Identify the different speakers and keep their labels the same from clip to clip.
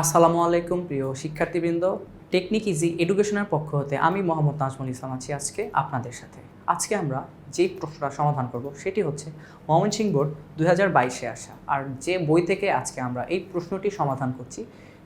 Speaker 1: আসসালামু আলাইকুম প্রিয় শিক্ষার্থীবৃন্দ টেকনিক ইজি এডুকেশনের পক্ষ হতে আমি মোহাম্মদ নাজমুল ইসলাম আছি আজকে আপনাদের সাথে। আজকে আমরা যেই প্রশ্নটা সমাধান করব সেটি হচ্ছে ময়মনসিংহ বোর্ড দুই হাজার বাইশে আসা। আর যে বই থেকে আজকে আমরা এই প্রশ্নটি সমাধান করছি,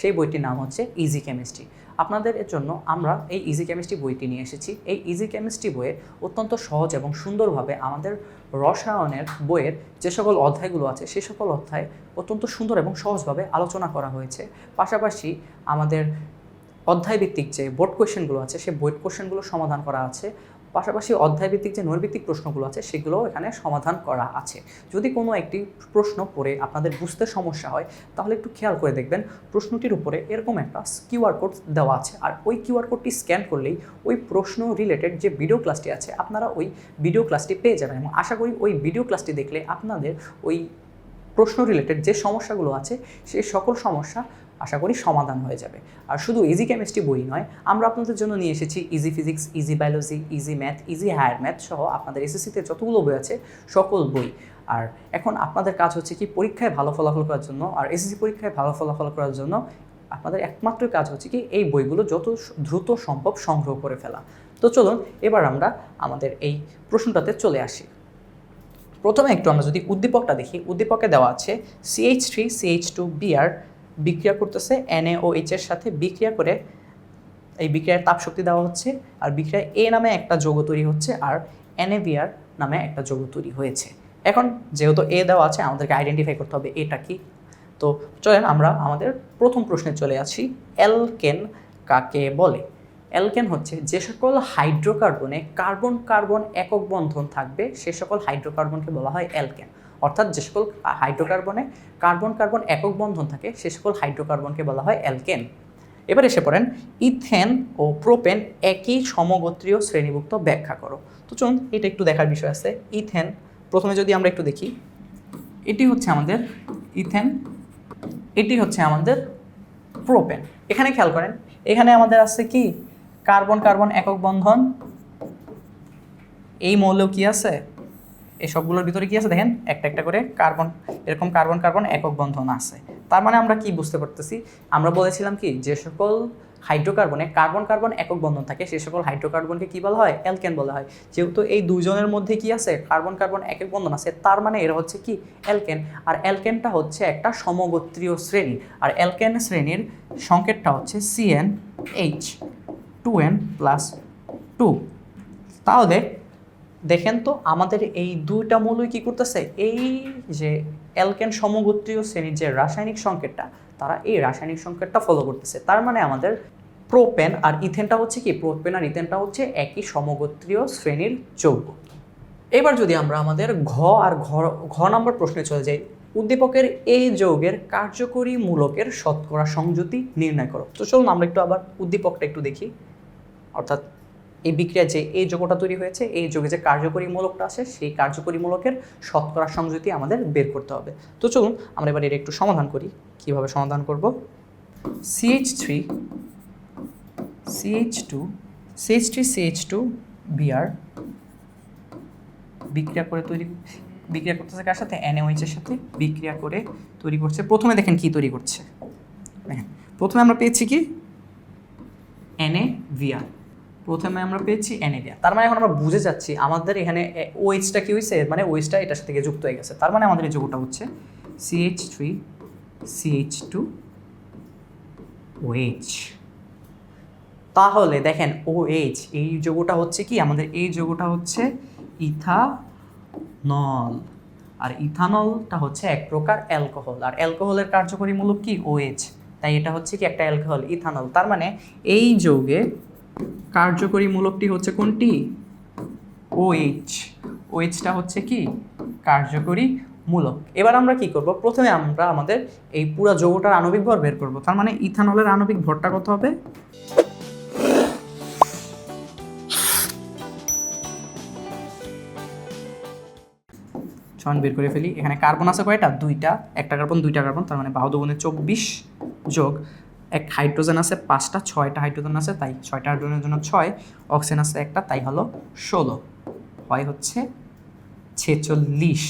Speaker 1: সেই বইটির নাম হচ্ছে ইজি কেমিস্ট্রি আপনাদের জন্য আমরা এই ইজি কেমিস্ট্রি বইটি নিয়ে এসেছি। এই ইজি কেমিস্ট্রি বইয়ে অত্যন্ত সহজ এবং সুন্দরভাবে আমাদের রসায়নের বইয়ের যে সকল অধ্যায়গুলো আছে, সে সকল অধ্যায় অত্যন্ত সুন্দর এবং সহজভাবে আলোচনা করা হয়েছে। পাশাপাশি আমাদের অধ্যায়ভিত্তিক যে বোর্ড কোয়েশ্চেনগুলো আছে সেই বোর্ড কোয়েশ্চেনগুলো সমাধান করা আছে। পাশাপাশি অধ্যায়ভিত্তিক যে নৈর্ভিত্তিক প্রশ্নগুলো আছে সেগুলোও এখানে সমাধান করা আছে। যদি কোনো একটি প্রশ্ন পড়ে আপনাদের বুঝতে সমস্যা হয়, তাহলে একটু খেয়াল করে দেখবেন প্রশ্নটির উপরে এরকম একটা কিউআর কোড দেওয়া আছে। আর ওই কিউআর কোডটি স্ক্যান করলেই ওই প্রশ্ন রিলেটেড যে ভিডিও ক্লাসটি আছে, আপনারা ওই ভিডিও ক্লাসটি পেয়ে যাবেন। এবং আশা করি ওই ভিডিও ক্লাসটি দেখলে আপনাদের ওই প্রশ্ন রিলেটেড যে সমস্যাগুলো আছে, সেই সকল সমস্যা আশা করি সমাধান হয়ে যাবে। আর শুধু ইজি কেমিস্ট্রি বই নয়, আমরা আপনাদের জন্য নিয়ে এসেছি easy physics easy biology easy math easy higher math সহ আপনাদের এসএসসিতে যতগুলো বই আছে, সকল বই। আর এখন আপনাদের কাজ হচ্ছে কি, পরীক্ষায় ভালো ফলাফল করার জন্য, আর এসএসসি পরীক্ষায় ভালো ফলাফল করার জন্য আপনাদের একমাত্র কাজ হচ্ছে কি, এই বইগুলো যত দ্রুত সম্ভব সংগ্রহ করে ফেলা। তো চলুন, এবার আমরা আমাদের এই প্রশ্নটাতে চলে আসি। প্রথমে একটু আমরা যদি উদ্দীপকটা দেখি, উদ্দীপকে দেওয়া আছে CH three CH two BR বিক্রিয়া করতেছে এনএ ও এইচ এর সাথে বিক্রিয়া করে এই বিক্রিয়ার তাপ শক্তি দেওয়া হচ্ছে আর বিক্রিয়ায় এ নামে একটা যৌগ তৈরি হচ্ছে আর এনএভিআর নামে একটা যৌগ তৈরি হয়েছে। এখন যেহেতু এ দেওয়া আছে, আমাদেরকে আইডেন্টিফাই করতে হবে এটা কি। তো চলেন আমরা আমাদের প্রথম প্রশ্নে চলে আসি, অ্যালকেন কাকে বলে? অ্যালকেন হচ্ছে যে সকল হাইড্রোকার্বনে কার্বন কার্বন একক বন্ধন থাকবে, সে সকল হাইড্রোকার্বনকে বলা হয় অ্যালকেন। অর্থাৎ যে সকল হাইড্রোকার্বনে কার্বন কার্বন একক বন্ধন থাকে, সে সকল হাইড্রোকার্বনকে বলা হয় অ্যালকেন। এবার এসে পড়েন, ইথেন ও প্রোপেন একই সমগোত্রীয় শ্রেণীভুক্ত ব্যাখ্যা করো। তো চলুন, এটা একটু দেখার বিষয় আছে। ইথেন, প্রথমে যদি আমরা একটু দেখি, এটি হচ্ছে আমাদের ইথেন, এটি হচ্ছে আমাদের প্রোপেন। এখানে খেয়াল করেন, এখানে আমাদের আছে কি? কার্বন কার্বন একক বন্ধন। এই মৌলেও কি আছে? এই সবগুলোর ভিতরে কি আছে দেখেন? একটা একটা করে কার্বন, এরকম কার্বন কার্বন একক বন্ধন আছে। তার মানে আমরা কি বুঝতে পারতেছি? আমরা বলেছিলাম কি, যে সকল হাইড্রোকার্বনে কার্বন কার্বন একক বন্ধন থাকে, সে সকল হাইড্রোকার্বনকে কী বলা হয়? অ্যালকেন বলা হয়। যেহেতু এই দুজনের মধ্যে কি আছে? কার্বন কার্বন একক বন্ধন আছে, তার মানে এরা হচ্ছে কি? অ্যালকেন। আর অ্যালকেনটা হচ্ছে একটা সমগোত্রীয় শ্রেণি। আর অ্যালকেন শ্রেণির সংকেতটা হচ্ছে CN H two N plus two তাহলে দেখেন তো, আমাদের এই দুইটা মৌলই কি করতেছে? এই যে অ্যালকেন সমগোত্রীয় শ্রেণির যে রাসায়নিক সংকেতটা, তারা এই রাসায়নিক সংকেতটা ফলো করতেছে। তার মানে আমাদের প্রোপেন আর ইথেনটা হচ্ছে কি? প্রোপেন আর ইথেনটা হচ্ছে একই সমগোত্রীয় শ্রেণির যৌগ। এবার যদি আমরা আমাদের ঘ আর ঘ ঘ নম্বর প্রশ্নে চলে যাই, উদ্দীপকের এই যৌগের কার্যকরী মূলকের শতকরা সংযুতি নির্ণয় করো। তো চলুন আমরা একটু আবার উদ্দীপকটা একটু দেখি। অর্থাৎ এই বিক্রিয়া যে এই যোগটা তৈরি হয়েছে, এই যোগে যে কার্যকরী মূলকটা আছে, সেই কার্যকরী মূলকের শতকরা সংযুতি আমাদের বের করতে হবে। তো চলুন আমরা এবার এর একটু সমাধান করি। কীভাবে সমাধান করব? CH three CH two CH three CH two BR বিক্রিয়া করে তৈরি, বিক্রিয়া করতেছে কার সাথে? এনএওএইচ এর সাথে বিক্রিয়া করে তৈরি করছে। প্রথমে দেখেন কি তৈরি করছে। দেখেন, প্রথমে আমরা পেয়েছি কি? এনএ ভিআর প্রথমে আমরা পেয়েছি এনএভিয়া তার মানে এখন আমরা বুঝে যাচ্ছি আমাদের এখানে ওএইচটা কি হয়েছে মানে ওএইচটা এটার সাথে যুক্ত হয়ে গেছে। তার মানে আমাদের এই যোগটা হচ্ছে CH three CH two OH তাহলে দেখেন ওএইচ এই যোগটা হচ্ছে কি? আমাদের এই যোগটা হচ্ছে ইথানল। আর ইথানলটা হচ্ছে এক প্রকার অ্যালকোহল। আর অ্যালকোহলের কার্যকরী মূলক কি? ওএইচ তাই এটা হচ্ছে কি? একটা অ্যালকোহল, ইথানল। তার মানে এই যৌগে কার্যকরী মূলকটি হচ্ছে কোনটি? ওএইচ ওএইচটা হচ্ছে কি? কার্যকরী মূলক এবার আমরা কি করব? প্রথমে আমরা আমাদের এই পুরো যৌগটার আণবিক ভর বের করব। তার মানে ইথানলের আণবিক ভরটা কত হবে? ছন বের করে ফেলি। এখানে কার্বন আছে কয়টা? দুইটা। একটা কার্বন, দুইটা কার্বন, তার মানে বাহু দুগুণে চব্বিশ যোগ এক হাইড্রোজেন আছে পাঁচটা, ছয়টা হাইড্রোজেন আছে, তাই ছয়টা হাইড্রোজেনের জন্য ছয়, অক্সিজেন আছে একটা, তাই হলো ষোলো। হয় হচ্ছে ছেচল্লিশ।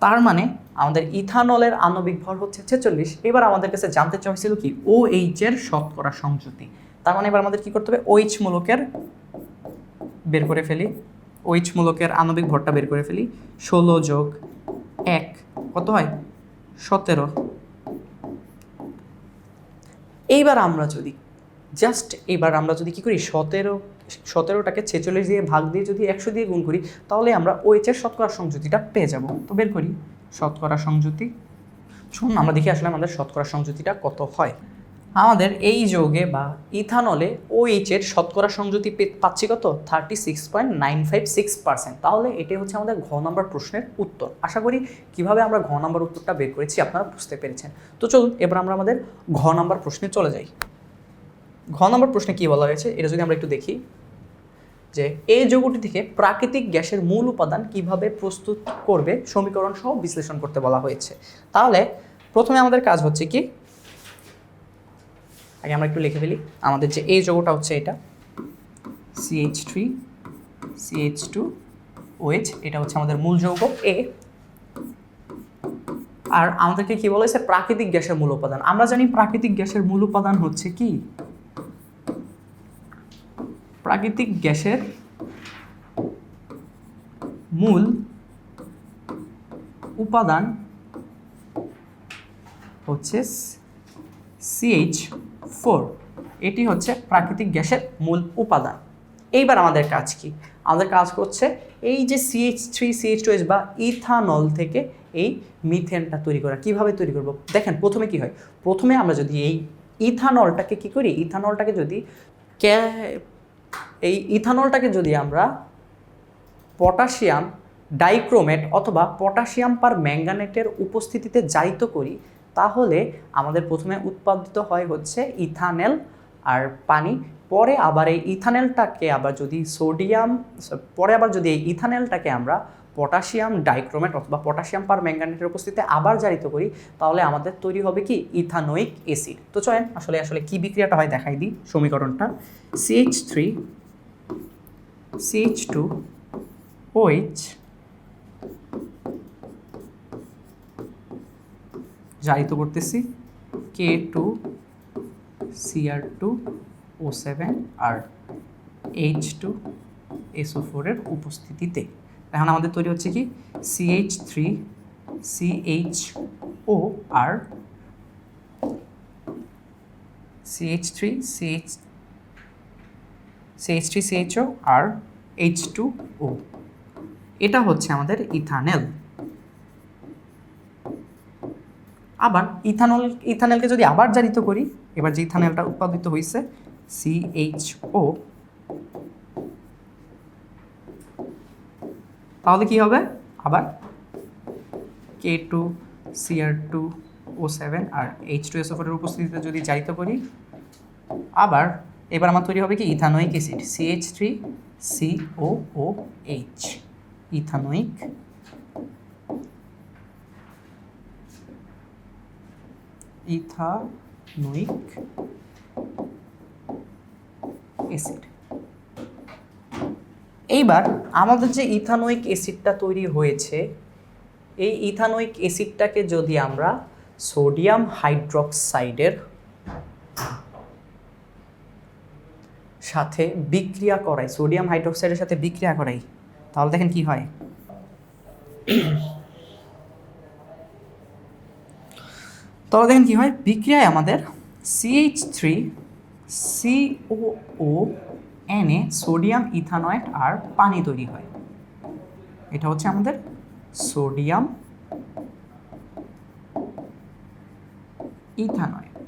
Speaker 1: তার মানে আমাদের ইথানলের আণবিক ভর হচ্ছে ছেচল্লিশ। এবার আমাদের কাছে জানতে চাইছিল কি ও এইচ এর শতকরা সংযুতি তার মানে এবার আমাদের কি করতে হবে? ওইচ মূলকের বের করে ফেলি। ওইচ মূলকের আণবিক ভরটা বের করে ফেলি। ষোলো যোগ এক, কত হয়? সতেরো। এইবার আমরা যদি জাস্ট এবার আমরা যদি কী করি, সতেরো, সতেরোটাকে ছেচল্লিশ দিয়ে ভাগ দিয়ে যদি একশো দিয়ে গুণ করি, তাহলে আমরা ওইচের শতকরা সংযুতিটা পেয়ে যাব। তো বের করি, শতকরা সংযুতি। শুনুন, আমরা দেখি আসলে আমাদের শতকরা সংযুতিটা কত হয়। আমাদের এই যৌগে বা ইথানলে ওএইচের শতকরা সংযুতি পাচ্ছি কত? Thirty six point nine five six percent তাহলে এটাই হচ্ছে আমাদের ঘ নম্বর প্রশ্নের উত্তর। আশা করি কীভাবে আমরা ঘ নম্বর উত্তরটা বের করেছি আপনারা বুঝতে পেরেছেন। তো চলুন, এবার আমরা আমাদের ঘ নম্বর প্রশ্নে চলে যাই। ঘ নম্বর প্রশ্নে কী বলা হয়েছে? এটা যদি আমরা একটু দেখি। যে এই যৌগটি থেকে প্রাকৃতিক গ্যাসের মূল উপাদান কীভাবে প্রস্তুত করবে সমীকরণ সহ বিশ্লেষণ করতে বলা হয়েছে। তাহলে প্রথমে আমাদের কাজ হচ্ছে কি? আগে আমরা একটু লিখে ফেলি। আমাদের যে এই যৌগটা হচ্ছে এটা। CH three CH two OH এটা হচ্ছে আমাদের মূল যৌগ এ আর আমাদেরকে কি বলা হয়েছে প্রাকৃতিক গ্যাসের মূল উপাদান। আমরা জানি প্রাকৃতিক গ্যাসের মূল উপাদান হচ্ছে কি? প্রাকৃতিক গ্যাসের মূল উপাদান হচ্ছে সিএইচ ফোর এটি হচ্ছে প্রাকৃতিক গ্যাসের মূল উপাদান। এইবার আমাদের কাজ কি? আমাদের কাজ করছে এই যে সিএইচ থ্রি সিএইচ টু বা ইথানল থেকে এই মিথেনটা তৈরি করা। কীভাবে তৈরি করব? দেখেন, প্রথমে কি হয়? প্রথমে আমরা যদি এই ইথানলটাকে কি করি? ইথানলটাকে যদি এই ইথানলটাকে যদি আমরা পটাশিয়াম ডাইক্রোমেট অথবা পটাশিয়াম পার ম্যাঙ্গানেটের উপস্থিতিতে জারিত করি তাহলে আমাদের প্রথমে উৎপাদিত হয় হচ্ছে ইথানেল আর পানি। পরে আবার এই ইথানেলটাকে আবার যদি সোডিয়াম, পরে আবার যদি এই ইথানেলটাকে আমরা পটাশিয়াম ডাইক্রোমেট অথবা পটাশিয়াম পার ম্যাঙ্গানেটের উপস্থিতিতে আবার জারিত করি, তাহলে আমাদের তৈরি হবে কি? Ethanoic acid. তো চয়েন আসলে আসলে কি বিক্রিয়াটা হয় দেখাই দিই সমীকরণটা। CH three CH two OH জারিত করতেছি। K two CR two O seven আর এইচ টু এসও ফোরের উপস্থিতিতে। এখন আমাদের তৈরি হচ্ছে কি? সিএইচ থ্রি সিএইচ ও আর CH three CH CH three CHO আর এইচ টু ও এটা হচ্ছে আমাদের ইথানেল আবার ইথানল, ইথানলকে যদি আবার জারিত করি, এবার যে ইথানলটা উৎপাদিত হয়েছে সিএইচও তাহলে কি হবে? আবার K two CR two O seven আর এইচ টু এসোফোরের উপস্থিতিতে যদি জারিত করি, আবার এবার আমার তৈরি হবে কি? Ethanoic acid CH three CO O O H ethanoic ethanoic acid. এইবার আমাদের যে ইথানোইক অ্যাসিডটা তৈরি হয়েছে, এই ইথানোইক অ্যাসিডটাকে যদি আমরা সোডিয়াম হাইড্রক্সাইডের সাথে বিক্রিয়া করাই, সোডিয়াম হাইড্রক্সাইডের সাথে বিক্রিয়া করাই, তাহলে দেখেন কি হয়। তাহলে দেখেন কি হয়? বিক্রিয়ায় আমাদের সিএইচ থ্রি সিও এনে সোডিয়াম ইথানয়েট আর পানি তৈরি হয়। এটা হচ্ছে আমাদের সোডিয়াম ইথানয়েট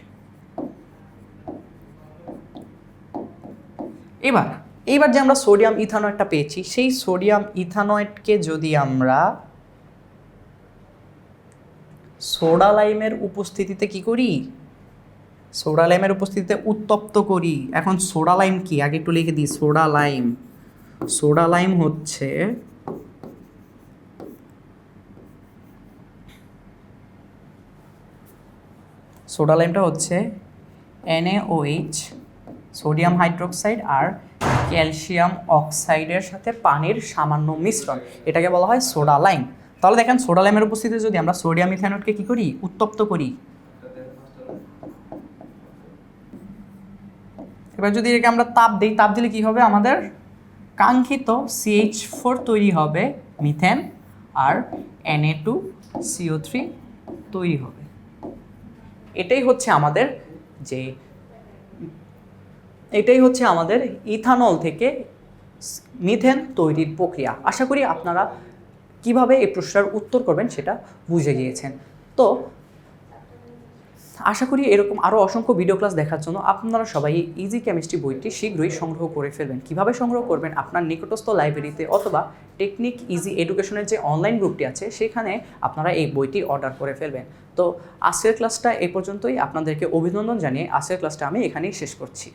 Speaker 1: এবার এইবার যে আমরা সোডিয়াম ইথানয়েডটা পেয়েছি, সেই সোডিয়াম ইথানয়েটকে যদি আমরা সোডা লাইমের উপস্থিতিতে কি করি? সোডা লাইমের উপস্থিতিতে উত্তপ্ত করি। এখন সোডা লাইম কি? আগে একটু লিখে দিই সোডা লাইম সোডা লাইম হচ্ছে সোডা লাইমটা হচ্ছে NaOH সোডিয়াম হাইড্রোক্সাইড আর ক্যালসিয়াম অক্সাইডের সাথে পানির সামান্য মিশ্রণ। এটাকে বলা হয় সোডা লাইম তাহলে দেখেন সোডালাইমের উপস্থিতিতে যদি আমরা সোডিয়াম ইথানটকে কী করি? উত্তপ্ত করি। এবার যদি এটাকে আমরা তাপ দিই, তাপ দিলে কি হবে? আমাদের কাঙ্ক্ষিত সিএইচ ফোর তৈরি হবে মিথেন আর এনএ টু সিও থ্রি তৈরি হবে। এটাই হচ্ছে আমাদের যে, এটাই হচ্ছে আমাদের ইথানল থেকে মিথেন তৈরির প্রক্রিয়া। আশা করি আপনারা কীভাবে এই প্রশ্নটার উত্তর করবেন সেটা বুঝে গিয়েছেন। তো আশা করি এরকম আরও অসংখ্য ভিডিও ক্লাস দেখার জন্য আপনারা সবাই ইজি কেমিস্ট্রি বইটি শীঘ্রই সংগ্রহ করে ফেলবেন। কীভাবে সংগ্রহ করবেন? আপনার নিকটস্থ লাইব্রেরিতে অথবা টেকনিক ইজি এডুকেশনের যে অনলাইন গ্রুপটি আছে, সেখানে আপনারা এই বইটি অর্ডার করে ফেলবেন। তো আজকের ক্লাসটা এ পর্যন্তই। আপনাদেরকে অভিনন্দন জানিয়ে আজকের ক্লাসটা আমি এখানেই শেষ করছি।